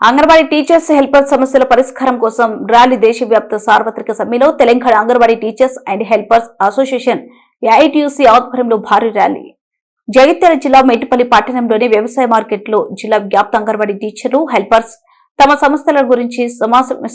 Anganwadi teachers helpers సమస్యల పరిష్కారం కోసం ర్యాలీ దేశవ్యాప్త సార్వత్రిక సమ్మెలో Telangana anganwadi teachers and helpers association AITUC ఆధ్వర్యంలో భారీ ర్యాలీ. జగిత్యాల జిల్లా మెట్టుపల్లి పట్టణంలోని వ్యవసాయ మార్కెట్లో జిల్లా వ్యాప్త అంగన్వాడీ టీచర్లు హెల్పర్స్ తమ సమస్యల గురించి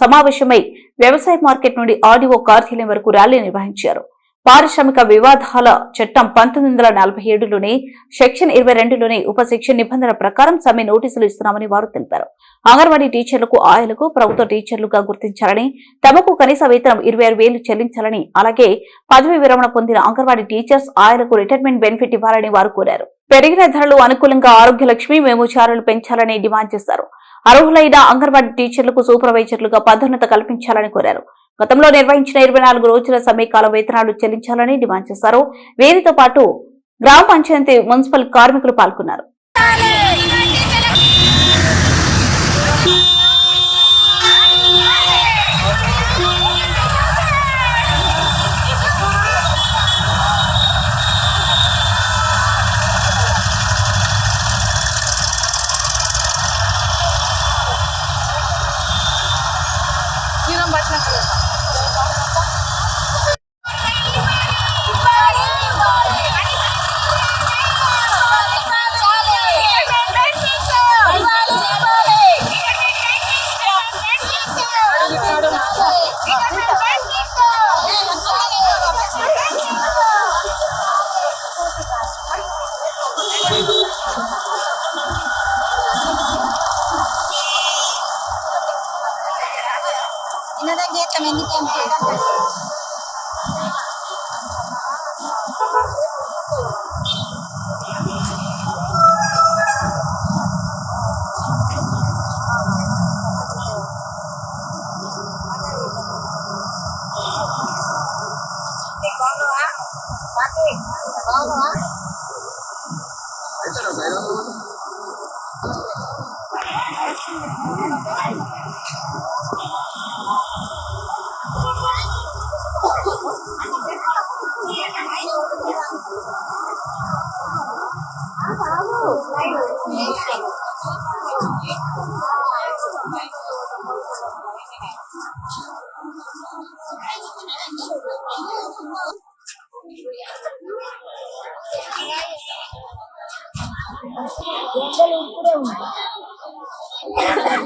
సమావేశమై వ్యవసాయ మార్కెట్ నుండి ఆడిఓ కార్యాలయం వరకు ర్యాలీ నిర్వహించారు. పారిశ్రామిక వివాదాల చట్టం పంతొమ్మిది వందల నలభై ఏడులోని సెక్షన్ ఇరవై రెండులోని ఉపశిక్షణ నిబంధన నిబంధనల ప్రకారం సమ్మె నోటీసులు ఇస్తున్నామని వారు తెలిపారు. అంగన్వాడీ టీచర్లకు ఆయలకు ప్రభుత్వ టీచర్లుగా గుర్తించాలని తమకు కనీస వేతనం ఇరవై వేలు చెల్లించాలని అలాగే పదవి విరమణ పొందిన అంగన్వాడీ టీచర్స్ ఆయలకు రిటైర్మెంట్ బెనిఫిట్ ఇవ్వాలని వారు కోరారు. పెరిగిన ధరలు అనుకూలంగా ఆరోగ్య లక్ష్మి మేము చారులు పెంచాలని డిమాండ్ చేశారు. అర్హులైన అంగన్వాడీ టీచర్లకు సూపర్వైజర్లుగా పదోన్నత కల్పించాలని కోరారు. గతంలో నిర్వహించిన ఇరవై నాలుగు రోజుల సమయకాల వేతనాలు చెల్లించాలని డిమాండ్ చేశారు. వీరితో పాటు గ్రామ పంచాయతీ మున్సిపల్ కార్మికులు పాల్గొన్నారు. శేఖర్కు అది ఎవరెవరు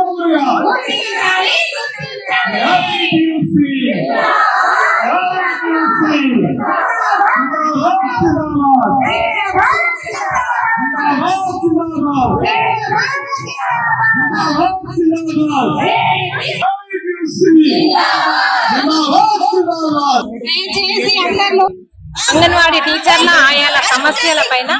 అంగన్వాడీ టీచర్ల ఆయాల సమస్యల పైన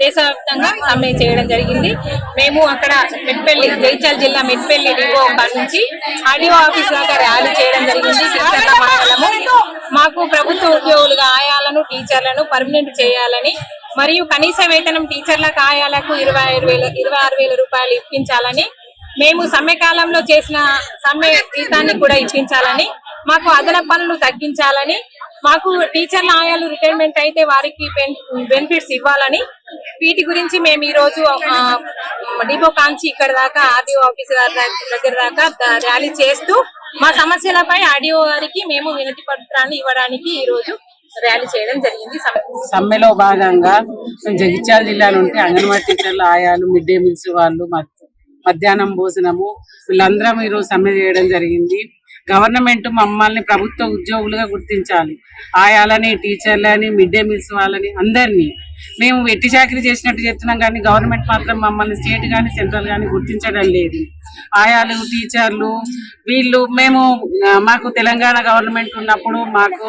దేశవ్యాప్తంగా సమ్మె చేయడం జరిగింది. మేము అక్కడ మెట్పల్లి జైచల్ జిల్లా మెట్పల్లి డిపో నుంచి ఆర్డీఓ ఆఫీస్ దాకా ర్యాలీ చేయడం జరిగింది. టీచర్ల మండలము మాకు ప్రభుత్వ ఉద్యోగులుగా ఆయాలను టీచర్లను పర్మనెంట్ చేయాలని మరియు కనీస వేతనం టీచర్లకు ఆయాలకు ఇరవై ఆరు వేల ఇరవై ఆరు వేల రూపాయలు ఇప్పించాలని మేము సమ్మె కాలంలో చేసిన సమ్మె జీతాన్ని కూడా ఇప్పించాలని మాకు అదనపు పనులు తగ్గించాలని మాకు టీచర్ల ఆయాలు రిటైర్మెంట్ అయితే వారికి బెనిఫిట్స్ ఇవ్వాలని వీటి గురించి మేము ఈ రోజు డిపో కాంచి ఇక్కడ దాకా ఆర్డీఓ ఆఫీస్ దగ్గర దాకా ర్యాలీ చేస్తూ మా సమస్యలపై ఆర్డీఓ గారికి మేము వినతి పత్రాన్ని ఇవ్వడానికి ఈ రోజు ర్యాలీ చేయడం జరిగింది. సమ్మెలో భాగంగా జగిత్యాల జిల్లాలో ఉంటే అంగన్వాడీ టీచర్ల ఆయాలు మిడ్ డే మీల్స్ వాళ్ళు మాకు మధ్యాహ్నం భోజనము. వీళ్ళందరం ఈరోజు సమ్మె చేయడం జరిగింది. గవర్నమెంట్ మమ్మల్ని ప్రభుత్వ ఉద్యోగులుగా గుర్తించాలి. ఆయాలని టీచర్లని మిడ్ డే మీల్స్ వాళ్ళని అందరినీ. మేము వెట్టి చాకరీ చేసినట్టు చెప్తున్నాం కానీ గవర్నమెంట్ మాత్రం మమ్మల్ని స్టేట్ కానీ సెంట్రల్ కానీ గుర్తించడం లేదు. ఆయాలు టీచర్లు వీళ్ళు మేము మాకు తెలంగాణ గవర్నమెంట్ ఉన్నప్పుడు మాకు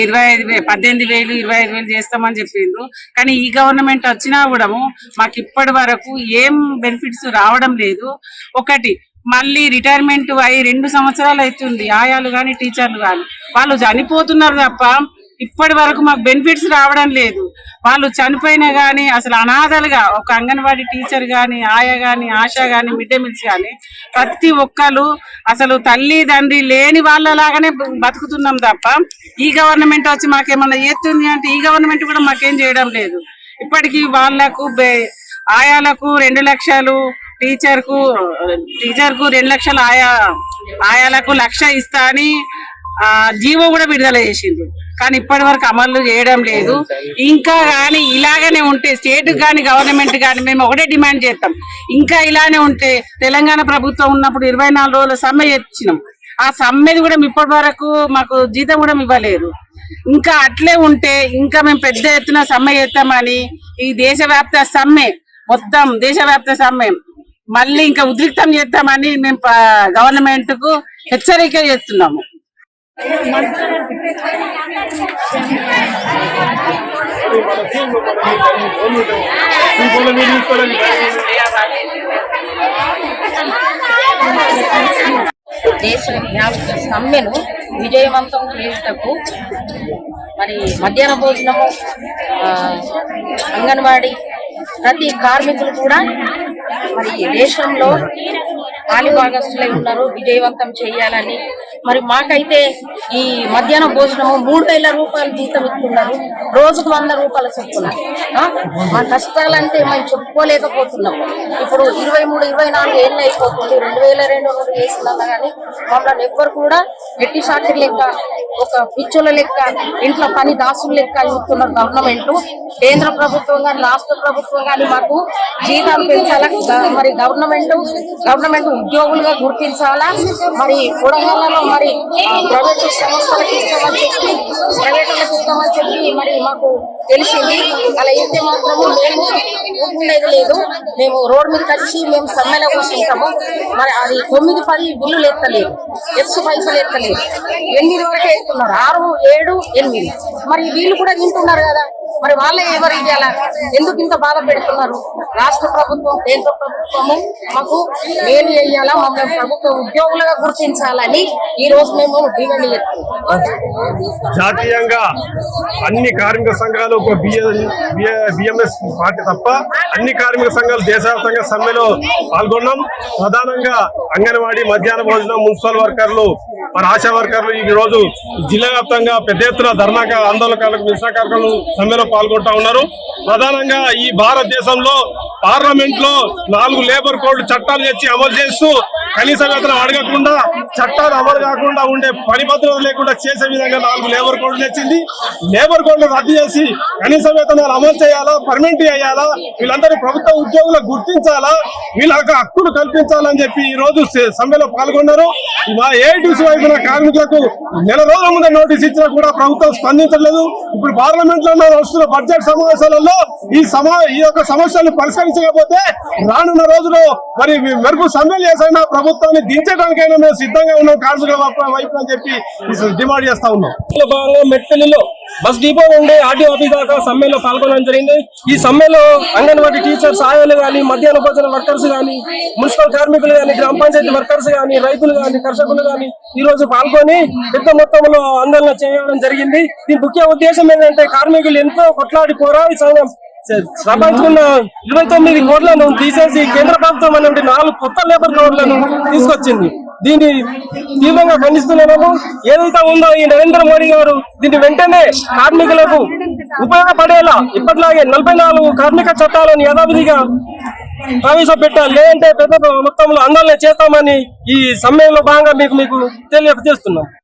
ఇరవై ఐదు వేలు పద్దెనిమిది వేలు ఇరవై ఐదు వేలు చేస్తామని చెప్పిండ్రు. కానీ ఈ గవర్నమెంట్ వచ్చినా కూడా మాకు ఇప్పటి వరకు ఏం బెనిఫిట్స్ రావడం లేదు. ఒకటి మళ్ళీ రిటైర్మెంట్ అయి రెండు సంవత్సరాలు అవుతుంది. ఆయాలు కానీ టీచర్లు కానీ వాళ్ళు చనిపోతున్నారు తప్ప ఇప్పటి వరకు మాకు బెనిఫిట్స్ రావడం లేదు. వాళ్ళు చనిపోయినా కానీ అసలు అనాథలుగా ఒక అంగన్వాడీ టీచర్ కానీ ఆయా కానీ ఆశ కానీ మిడ్ డే మీల్స్ కానీ ప్రతి ఒక్కరు అసలు తల్లి తండ్రి లేని వాళ్ళలాగానే బతుకుతున్నాం తప్ప ఈ గవర్నమెంట్ వచ్చి మాకేమన్నా చేస్తుంది అంటే ఈ గవర్నమెంట్ కూడా మాకేం చేయడం లేదు. ఇప్పటికీ వాళ్ళకు బే- ఆయాలకు రెండు లక్షలు టీచర్కు టీచర్కు రెండు లక్షలు ఆయా ఆయాలకు లక్ష ఇస్తా అని జీవో కూడా విడుదల చేసిండ్రు. కానీ ఇప్పటి వరకు అమలు చేయడం లేదు. ఇంకా కానీ ఇలాగనే ఉంటే స్టేట్ కానీ గవర్నమెంట్ కానీ మేము ఒకటే డిమాండ్ చేస్తాం. ఇంకా ఇలానే ఉంటే తెలంగాణ ప్రభుత్వం ఉన్నప్పుడు ఇరవై నాలుగు రోజుల సమ్మె ఇచ్చినాం ఆ సమ్మెది కూడా ఇప్పటి వరకు మాకు జీతం కూడా ఇవ్వలేదు. ఇంకా అట్లే ఉంటే ఇంకా మేము పెద్ద ఎత్తున సమ్మె చేస్తామని ఈ దేశవ్యాప్త సమ్మె మొత్తం దేశవ్యాప్త సమ్మె. మళ్ళీ ఇంకా ఉద్రిక్తం చేద్దామని మేము గవర్నమెంట్కు హెచ్చరిక చేస్తున్నాము. దేశ వ్యాప్త సమ్మెను విజయవంతం చేయుటకు మరి మధ్యాహ్న భోజనము అంగన్వాడీ ప్రతి కార్మికులు కూడా మరి దేశంలో పాలిభాగస్తులై ఉన్నారు. విజయవంతం చేయాలని మరి మాకైతే ఈ మధ్యాహ్న భోజనము మూడు వేల రూపాయలు జీతం ఇస్తున్నారు. రోజుకు వంద రూపాయలు చెప్తున్నారు. మా కష్టాలంటే మేము చెప్పుకోలేకపోతున్నాం. ఇప్పుడు ఇరవై మూడు ఇరవై నాలుగు ఏళ్ళు అయిపోతుంది. రెండు వేల రెండు వందలు వేసినా కానీ మమ్మల్ని ఎవ్వరు కూడా ఎట్టి సాక్షి లెక్క ఒక పిచ్చుల లెక్క ఇంట్లో పని దాసుల లెక్క ఇస్తున్నారు గవర్నమెంట్. కేంద్ర ప్రభుత్వం కానీ రాష్ట్ర ప్రభుత్వం కానీ మాకు జీతాలు పెంచాలా? మరి గవర్నమెంట్ గవర్నమెంట్ ఉద్యోగులుగా గుర్తించాలా? మరి కూడగాలలో మరి ప్రైవేట్ సంస్థలకు ఇస్తామని చెప్పి ప్రైవేట్లకు ఇస్తామని చెప్పి మరి మాకు తెలిసింది. అలా అయితే మాత్రము మేము ఊరుకునేది లేదు. మేము రోడ్ మీద కలిసి మేము సమ్మెలో కూర్చుంటాము మరి అది తొమ్మిది పది బిల్లులు ఎత్తలేదు. ఎక్స్ పైసలు ఎత్తలేదు. ఎనిమిది వరకే ఎత్తున్నారు. ఆరు ఏడు ఎనిమిది. మరి వీళ్ళు కూడా తింటున్నారు కదా. మరి వాళ్ళే ఎవరు ఇవ్వాల ఎందుకు ఇంత బాధ పెడుతున్నారు? రాష్ట్ర ప్రభుత్వం కేంద్ర ప్రభుత్వము మాకు మేలు వేయాలా మమ్మల్ని ప్రభుత్వ ఉద్యోగులుగా గుర్తించాలని ఈ రోజు మేము డిమాండ్ జాతీయంగా అన్ని కార్మిక సంఘాలు ఒక బిఎంఎస్ పార్టీ తప్ప అన్ని కార్మిక సంఘాలు దేశవ్యాప్తంగా సమ్మెలో పాల్గొన్నాం. ప్రధానంగా అంగన్వాడీ మధ్యాహ్న భోజనం మున్సిపల్ వర్కర్లు మన ఆశా వర్కర్లు ఈ రోజు జిల్లా వ్యాప్తంగా పెద్ద ఎత్తున ధర్నా ఆందోళనకారులకు నిరసనకారులు సమ్మెలో పాల్గొంటా ఉన్నారు. ప్రధానంగా ఈ భారతదేశంలో పార్లమెంట్లో నాలుగు లేబర్ కోడ్ చట్టాలు తెచ్చి అమలు చేస్తూ కనీస వేతనం అడగకుండా చట్టాలు అమలు కాకుండా ఉండే పని భద్రత లేకుండా చేసే విధంగా నాలుగు లేబర్ కోడ్లు తెచ్చింది లేబర్ కోడ్లు రద్దు చేసి కనీస వేతనాలు అమలు చేయాలా పర్మనెంట్ అయ్యాలా వీళ్ళందరూ ప్రభుత్వ ఉద్యోగులకు గుర్తించాలా వీళ్ళకి హక్కులు కల్పించాలని చెప్పి ఈ రోజు సమ్మెలో పాల్గొన్నారు. మా ఏఐటీసీ వైపున కార్మికులకు నెల రోజుల ముందే నోటీస్ ఇచ్చినా కూడా ప్రభుత్వం స్పందించలేదు. ఇప్పుడు పార్లమెంట్లో వస్తున్న బడ్జెట్ సమావేశాలలో ఈ సమా ఈ యొక్క సమస్యలను పరిష్కరించకపోతే రానున్న రోజుల్లో మరి మెరుపు సమ్మెలు చేసైనా ప్రభుత్వాన్ని దించడానికైనా మేము సిద్ధంగా ఉన్నాం. కార్మికుల వైపు- అని చెప్పి డిమాండ్ చేస్తా ఉన్నాం. లో భాగంగా మెట్పల్లిలో బస్ డిపో నుండి ఆర్టీ ఆఫీస్ దాకా సమ్మెలో పాల్గొనడం జరిగింది. ఈ సమ్మెలో అంగన్వాడీ టీచర్స్ ఆయాలు కానీ మధ్యాహ్న భోజన వర్కర్స్ కానీ మున్సిపల్ కార్మికులు కానీ గ్రామ పంచాయతీ వర్కర్స్ కానీ రైతులు కానీ కర్షకులు కానీ ఈ రోజు పాల్గొని పెద్ద మొత్తంలో ఆందోళన చేయడం జరిగింది. దీని ముఖ్య ఉద్దేశం ఏంటంటే కార్మికులు ఎంతో కొట్లాడి పోరాడి ప్రపంచంలో ఇరవై తొమ్మిది కోట్లను తీసేసి కేంద్ర ప్రభుత్వం అనేది నాలుగు కొత్త లేబర్ కోడ్లను తీసుకొచ్చింది. దీన్ని తీవ్రంగా ఖండిస్తున్నాము. ఏదైతే ఉందో ఈ నరేంద్ర మోడీ గారు దీన్ని వెంటనే కార్మికులకు ఉపయోగపడేలా ఇప్పటిలాగే నలభై నాలుగు కార్మిక చట్టాలను యథావిధిగా ప్రవేశపెట్టాలి. లేదంటే పెద్ద మొత్తంలో ఆందోళన చేస్తామని ఈ సమ్మెలో భాగంగా మీకు మీకు తెలియజేస్తున్నాం.